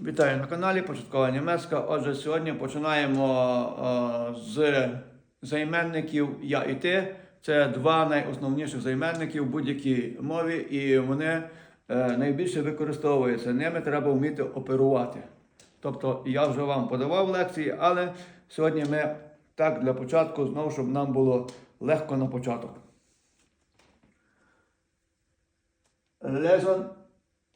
Вітаю на каналі Початкова Німецька. Отже, сьогодні починаємо е, з займенників я і ти. Це два найосновніших займенників в будь-якій мові, і вони е, найбільше використовуються. Ними треба вміти оперувати. Тобто я вже вам подавав лекції, але сьогодні ми так для початку, знову, щоб нам було легко на початок. Lesson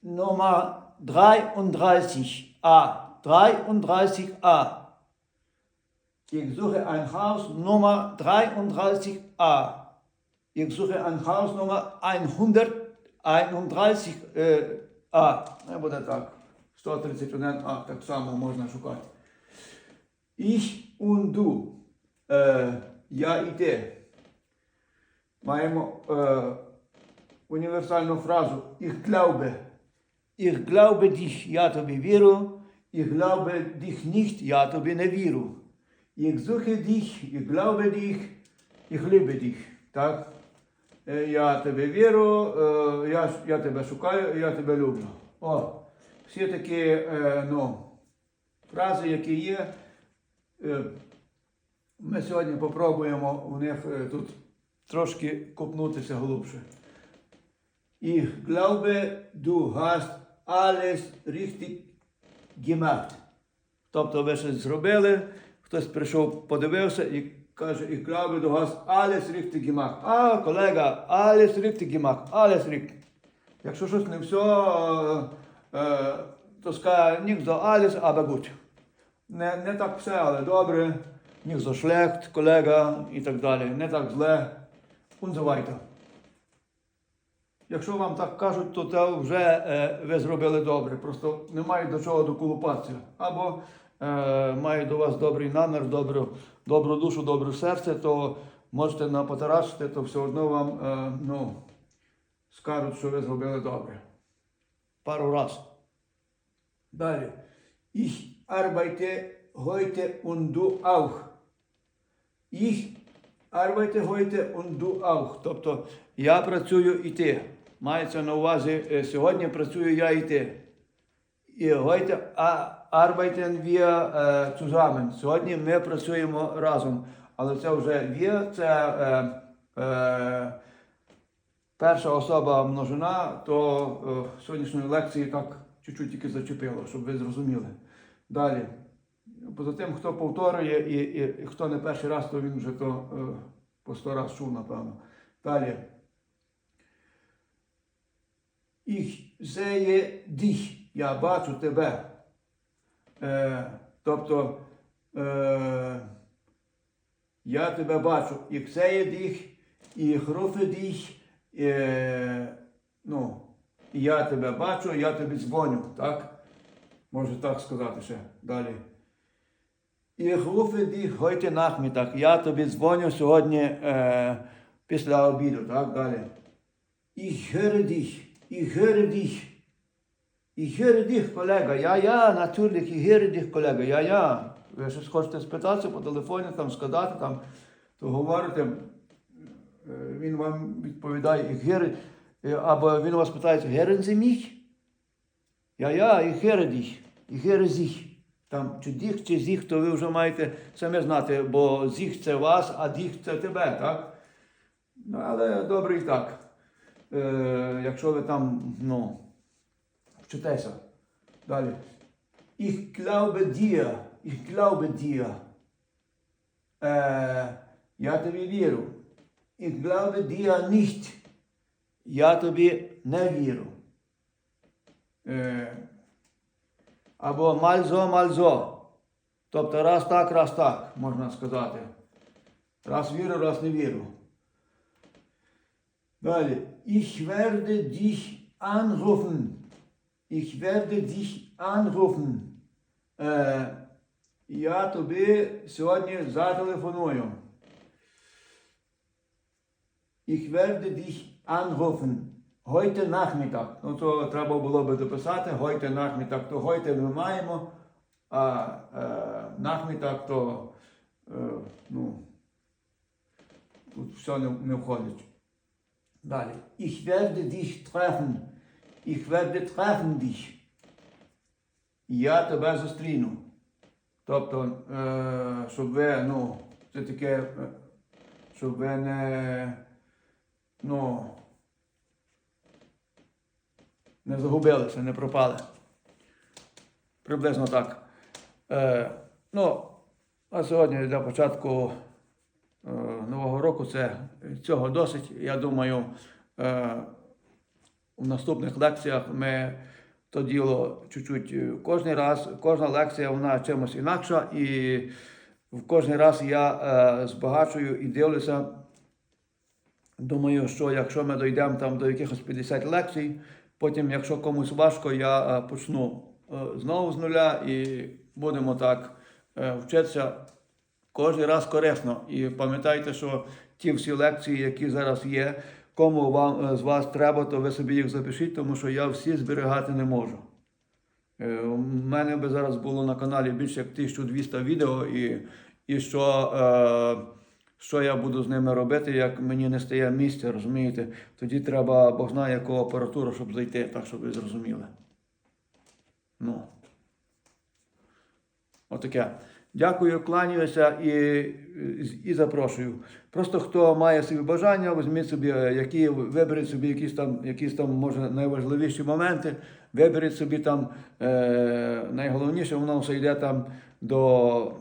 Nummer 33a. 33a. Ich suche ein Haus Nummer 33a. Ich suche ein Haus Nummer 131 е, a. Не буде так. 131а так само можна шукати. Ich und du. Е, я і ти. Маємо е, універсальну фразу Ich glaube. Ich glaube dich, я тобі віру. Ich glaube dich nicht, я тобі не віру. Ich suche dich, ich glaube dich, ich liebe dich. Так? Я тебе віру, я, я тебе шукаю, я тебе люблю. О, всі такі ну, фрази, які є. Ми сьогодні попробуємо у них тут трошки копнутися глибше. Ich glaube, du hast alles richtig gemacht. Тобто ви щось зробили, хтось прийшов, подивився і каже, ich glaube, du hast alles richtig gemacht. А, колега, alles richtig gemacht, alles richtig. Якщо щось не все, е, е, то скаже, nicht so alles, aber gut. Не, не так все, але добре, nicht so schlecht, колега і так далі. Не так зле, und so weiter. Якщо вам так кажуть, то це вже е, ви зробили добре. Просто немає до чого доколупатися. Або е, має до вас добрий намір, добру, добру душу, добре серце, то можете напотарашити, то все одно вам е, ну, скажуть, що ви зробили добре. Пару раз. Далі. Ich arbeite heute und du auch. Ich arbeite heute und. Тобто я працюю і ти. Мається на увазі е, сьогодні працюю я і ти. І а- arbeiten wir zusammen. Сьогодні ми працюємо разом. Але це вже wir, це е, е, перша особа множина, то е, сьогоднішньої лекції так чуть-чуть тільки зачепило, щоб ви зрозуміли. Далі. Поза тим, хто повторює і, і, і хто не перший раз, то він вже то е, по сто раз чув, напевно. Далі. Ich sehe dich. Я бачу тебе. Е, тобто е, я тебе бачу. Ich sehe dich, ich rufe dich. Е, ну, я тебе бачу, я тобі дзвоню. Так? Можу так сказати ще далі. Ich rufe dich heute Nachmittag. Я тобі дзвоню сьогодні е, після обіду, так далі. Höre dich. Ich höre dich. Ich höre dich, колега. Я, я, natürlich, ich höre dich, колега. Я, я. Ви щось хочете спитатися по телефоні, там сказати, там, то говорите, він вам відповідає, ich höre, або він вас питає, hören Sie mich? Я, я, ich höre dich. Ich höre sich. Там чи діх, чи зіх, то ви вже маєте самі знати, бо зіх це вас, а діх це тебе, так? Ну, але добре і так. Е, якщо ви там, ну, вчитеся. Далі. Ich glaube dir. Ich glaube dir. Е, я тобі вірю. Ich glaube dir nicht. Я тобі не вірю. Е, або мальзо, мальзо. Тобто раз так, раз так, можна сказати. Раз вірю, раз не вірю. Далі. Ich werde dich anrufen. Ich werde dich anrufen. Е, я тобі сьогодні зателефоную. Ich werde dich anrufen. Heute Nachmittag. Ну, то треба було би дописати. Heute Nachmittag. То heute ми маємо, а е, Nachmittag то е, ну, тут все не, не входить. Далі. Ich werde dich treffen. Ich werde treffen dich. я тебе зустріну. Тобто, щоб ви, ну, це таке, щоб ви не, ну, не загубилися, не пропали. Приблизно так. Ну, а сьогодні для початку Нового року це цього досить. Я думаю, е, у наступних лекціях ми то діло чуть-чуть е, кожен раз, кожна лекція вона чимось інакша, і в кожен раз я е, збагачую і дивлюся. Думаю, що якщо ми дійдемо там до якихось 50 лекцій, потім, якщо комусь важко, я е, почну е, знову з нуля і будемо так е, вчитися кожен раз корисно. І пам'ятайте, що ті всі лекції, які зараз є, кому вам е, з вас треба, то ви собі їх запишіть, тому що я всі зберігати не можу. Е, У мене би зараз було на каналі більше як 1200 відео, і, і що, е, що я буду з ними робити, як мені не стає місця, розумієте? Тоді треба Бог знає яку апаратуру, щоб зайти, так щоб ви зрозуміли. Ну. Отаке. Дякую, кланяюся і, і запрошую. Просто хто має собі бажання, візьміть собі, е, які, виберіть собі якісь там, якісь там, може, найважливіші моменти, виберіть собі там е, найголовніше, воно все йде там до,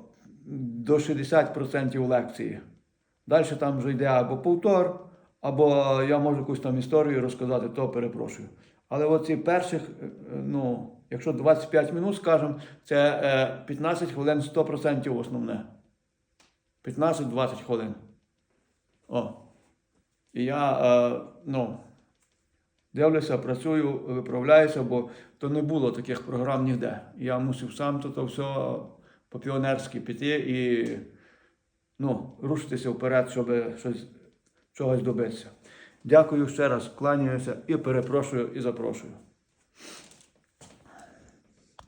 до 60% лекції. Далі там вже йде або повтор, або я можу якусь там історію розказати, то перепрошую. Але оці перших, е, е, ну, якщо 25 минут, скажімо, це е, 15 хвилин 100% основне. 15-20 хвилин. О. І я, е, ну, дивлюся, працюю, виправляюся, бо то не було таких програм ніде. Я мусив сам то, то все по-піонерськи піти і ну, рушитися вперед, щоб щось, чогось добитися. Дякую ще раз, кланяюся і перепрошую і запрошую.